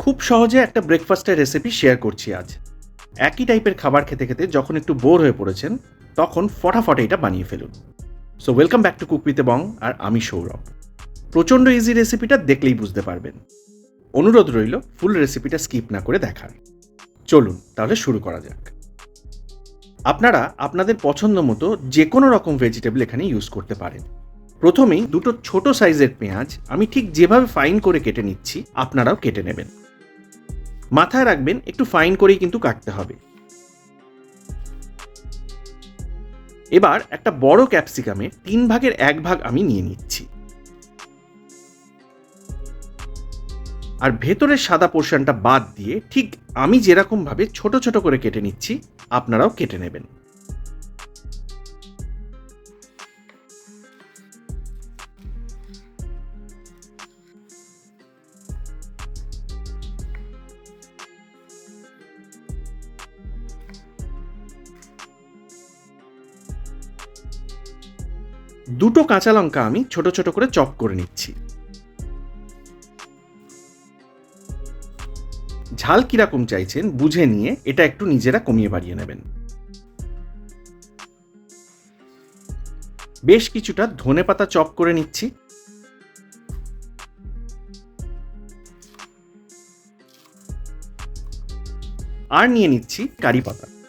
খুব সহজে একটা ব্রেকফাস্টের রেসিপি শেয়ার করছি আজ। একই টাইপের খাবার খেতে খেতে যখন একটু বোর হয়ে পড়েছেন, তখন ফটাফট এটা বানিয়ে ফেলুন। So welcome back to cook with bong আর আমি সৌরভ। প্রচণ্ড ইজি রেসিপিটা দেখলেই বুঝতে পারবেন। অনুরোধ রইল ফুল রেসিপিটা স্কিপ না করে দেখার। চলুন, তাহলে শুরু করা যাক। আপনারা আপনাদের পছন্দ মতো যে কোনো রকম ভেজিটেবল এখানে ইউজ করতে পারেন। প্রথমেই দুটো ছোট সাইজের পেঁয়াজ আমি ঠিক যেভাবে ফাইন করে কেটে নিচ্ছি, আপনারাও কেটে নেবেন। মাথায় রাখবেন, একটু ফাইন করেই কিন্তু কাটতে হবে। এবার একটা বড় ক্যাপসিকামে তিন ভাগের এক ভাগ আমি নিয়ে নিচ্ছি। আর ভেতরের সাদা পোর্শনটা বাদ দিয়ে ঠিক আমি যেরকমভাবে ছোট ছোট করে কেটে নিচ্ছি, আপনারাও কেটে নেবেন। দুটো কাঁচা লঙ্কা আমি ছোট ছোট করে চপ করে নিচ্ছি। ঝাল কীরকম চাইছেন বুঝে নিয়ে এটা একটু নিজেরা কমিয়ে বাড়িয়ে নেবেন। বেশ কিছুটা ধনে পাতা চপ করে নিচ্ছি। আর নিয়ে নিচ্ছি কারি পাতা।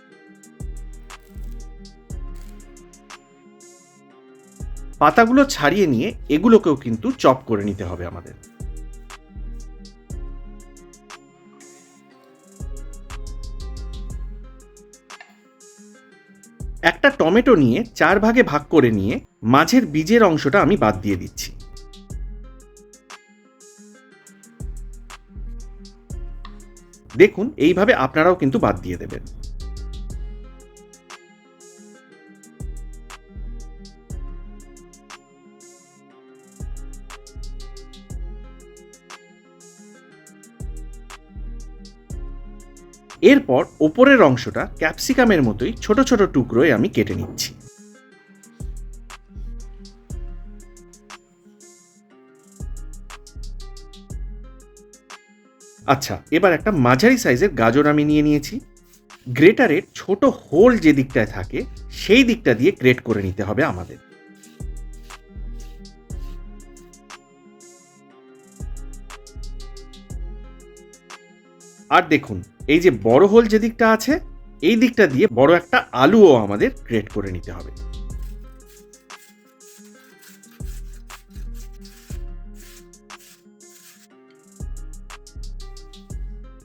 পাতাগুলো ছাড়িয়ে নিয়ে এগুলোকেও কিন্তু চপ করে নিতে হবে আমাদের। একটা টমেটো নিয়ে চার ভাগে ভাগ করে নিয়ে মাঝের বীজের অংশটা আমি বাদ দিয়ে দিচ্ছি। দেখুন, এইভাবে আপনারাও কিন্তু বাদ দিয়ে দেবেন। এরপর ওপরের অংশটা ক্যাপসিকামের মতোই ছোট ছোট টুকরোয় আমি কেটে নিচ্ছি। আচ্ছা এবার একটা মাঝারি সাইজের গাজর আমি নিয়ে নিয়েছি। গ্রেটারের ছোট হোল যে দিকটায় থাকে, সেই দিকটা দিয়ে গ্রেট করে নিতে হবে আমাদের। আর দেখুন এই যে বড় হোল যে দিকটা আছে, এই দিকটা দিয়ে বড় একটা আলুও আমাদের গ্রেট করে নিতে হবে।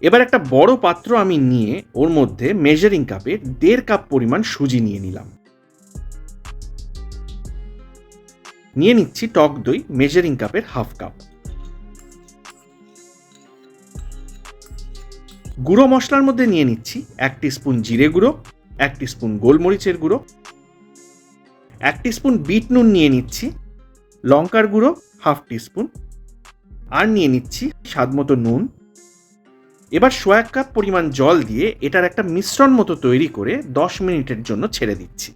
এবার একটা বড় পাত্র আমি নিয়ে ওর মধ্যে মেজারিং কাপে দেড় কাপ পরিমাণ সুজি নিয়ে নিলাম। নিয়ে নিচ্ছি টক দই মেজারিং কাপের হাফ কাপ গুঁড়ো মশলার মধ্যে নিয়ে নিচ্ছি এক স্পুন জিরে গুঁড়ো, এক স্পুন গোলমরিচের গুঁড়ো, এক স্পুন বিট নুন নিয়ে নিচ্ছি, লঙ্কার গুঁড়ো হাফ স্পুন আর নিয়ে নিচ্ছি স্বাদ মতো নুন। এবার সোয়া কাপ পরিমাণ জল দিয়ে এটার একটা মিশ্রণ মতো তৈরি করে দশ মিনিটের জন্য ছেড়ে দিচ্ছি।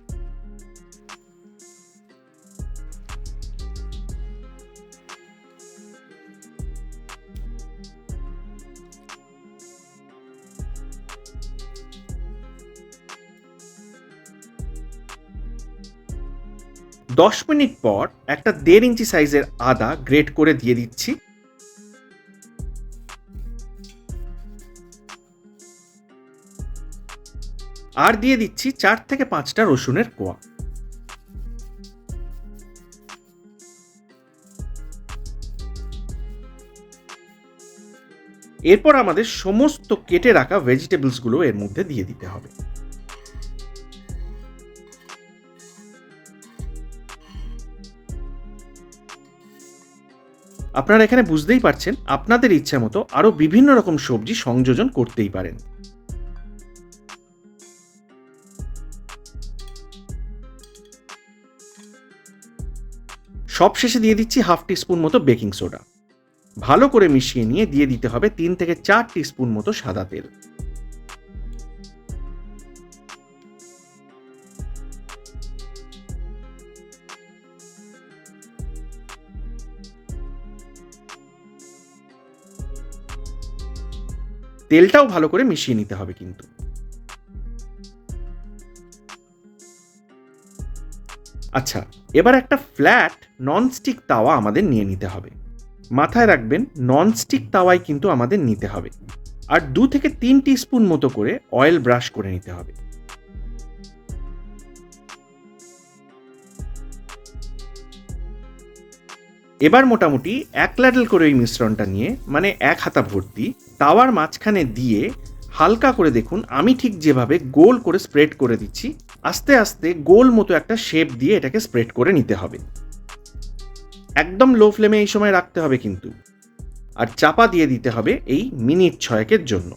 দশ মিনিট পর একটা দেড় ইঞ্চি সাইজের আদা গ্রেট করে দিয়ে দিচ্ছি। আর দিয়ে দিচ্ছি চার থেকে পাঁচটা রসুনের কোয়া। এরপর আমাদের সমস্ত কেটে রাখা ভেজিটেবলসগুলো এর মধ্যে দিয়ে দিতে হবে। আপনারা এখানে বুঝতেই পারছেন, আপনাদের ইচ্ছা মতো আরও বিভিন্ন রকম সবজি সংযোজন করতেই পারেন। সব শেষে দিয়ে দিচ্ছি হাফ টিস্পুন মতো বেকিং সোডা। ভালো করে মিশিয়ে নিয়ে দিয়ে দিতে হবে তিন থেকে চার টিস্পুন মতো সাদা তেল। তেলটাও ভালো করে মিশিয়ে নিতে হবে কিন্তু। আচ্ছা এবার একটা ফ্ল্যাট ননস্টিক তাওয়া আমাদের নিয়ে নিতে হবে। মাথায় রাখবেন ননস্টিক তাওয়াই কিন্তু আমাদের নিতে হবে। আর দু থেকে তিন স্পুন মতো করে অয়েল ব্রাশ করে নিতে হবে। এবার মোটামুটি এক ল্যাডেল করে ওই মিশ্রণটা নিয়ে মানে এক হাতা ভর্তি, তাওয়ার মাঝখানে দিয়ে হালকা করে দেখুন, আমি ঠিক যেভাবে গোল করে স্প্রেড করে দিচ্ছি, আস্তে আস্তে গোল মতো একটা শেপ দিয়ে এটাকে স্প্রেড করে নিতে হবে। একদম লো ফ্লেমে এই সময় রাখতে হবে কিন্তু। আর চাপা দিয়ে দিতে হবে এই মিনিট ছয়েকের জন্য।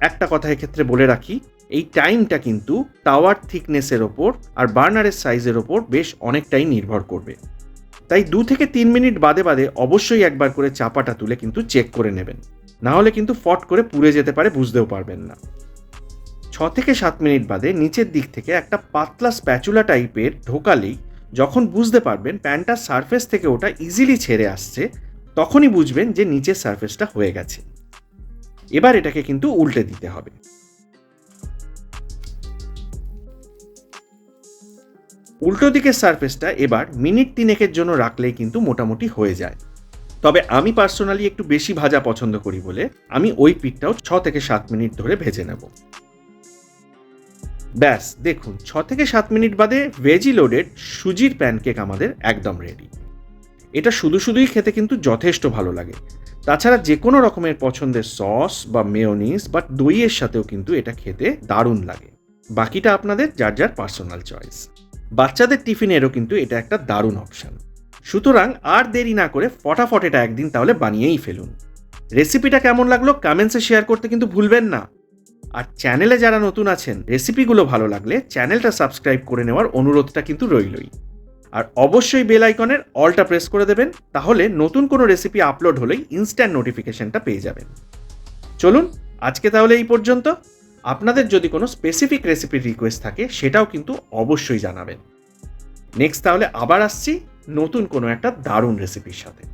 একটা কথা এক্ষেত্রে বলে রাখি, এই টাইমটা কিন্তু টাওয়ার থিকনেসের ওপর আর বার্নারের সাইজের ওপর বেশ অনেকটাই নির্ভর করবে। তাই দু থেকে তিন মিনিট বাদে বাদে অবশ্যই একবার করে চাপাটা তুলে কিন্তু চেক করে নেবেন। না হলে কিন্তু ফট করে পুড়ে যেতে পারে, বুঝতেও পারবেন না। ছ থেকে সাত মিনিট বাদে নিচের দিক থেকে একটা পাতলা স্প্যাচুলা টাইপের ঢোকালেই যখন বুঝতে পারবেন প্যানটার সারফেস থেকে ওটা ইজিলি ছেড়ে আসছে, তখনই বুঝবেন যে নিচের সারফেসটা হয়ে গেছে। এবার এটাকে কিন্তু উল্টে দিতে হবে। উল্টো দিকের সারফেসটা এবার মিনিট তিনেকের জন্য রাখলেই কিন্তু মোটামুটি হয়ে যায়। তবে আমি পার্সোনালি একটু বেশি ভাজা পছন্দ করি বলে আমি ওই পিঠটাও ছ থেকে সাত মিনিট ধরে ভেজে নেব। ব্যাস, দেখুন, ছ থেকে সাত মিনিট বাদে ভেজি লোডেড সুজির প্যানকেক আমাদের একদম রেডি এটা শুধু শুধুই খেতে কিন্তু যথেষ্ট ভালো লাগে। তাছাড়া যে কোনো রকমের পছন্দের সস বা মেয়োনিস বা দইয়ের সাথেও কিন্তু এটা খেতে দারুণ লাগে। বাকিটা আপনাদের যার যার পার্সোনাল চয়েস বাচ্চাদের টিফিনেরও কিন্তু এটা একটা দারুণ অপশান সুতরাং আর দেরি না করে ফটাফট এটা একদিন তাহলে বানিয়েই ফেলুন। রেসিপিটা কেমন লাগল কমেন্টসে শেয়ার করতে কিন্তু ভুলবেন না। আর চ্যানেলে যারা নতুন আছেন রেসিপিগুলো ভালো লাগলে চ্যানেলটা সাবস্ক্রাইব করে নেওয়ার অনুরোধটা কিন্তু রইলই। আর অবশ্যই বেল আইকনের অলটা প্রেস করে দেবেন, তাহলে নতুন কোনো রেসিপি আপলোড হলেই ইনস্ট্যান্ট নোটিফিকেশনটা পেয়ে যাবেন। চলুন, আজকে তাহলে এই পর্যন্ত। আপনাদের যদি কোনো স্পেসিফিক রেসিপির রিকোয়েস্ট থাকে, সেটাও কিন্তু অবশ্যই জানাবেন। নেক্সট তাহলে আবার আসছি নতুন কোনো একটা দারুণ রেসিপির সাথে।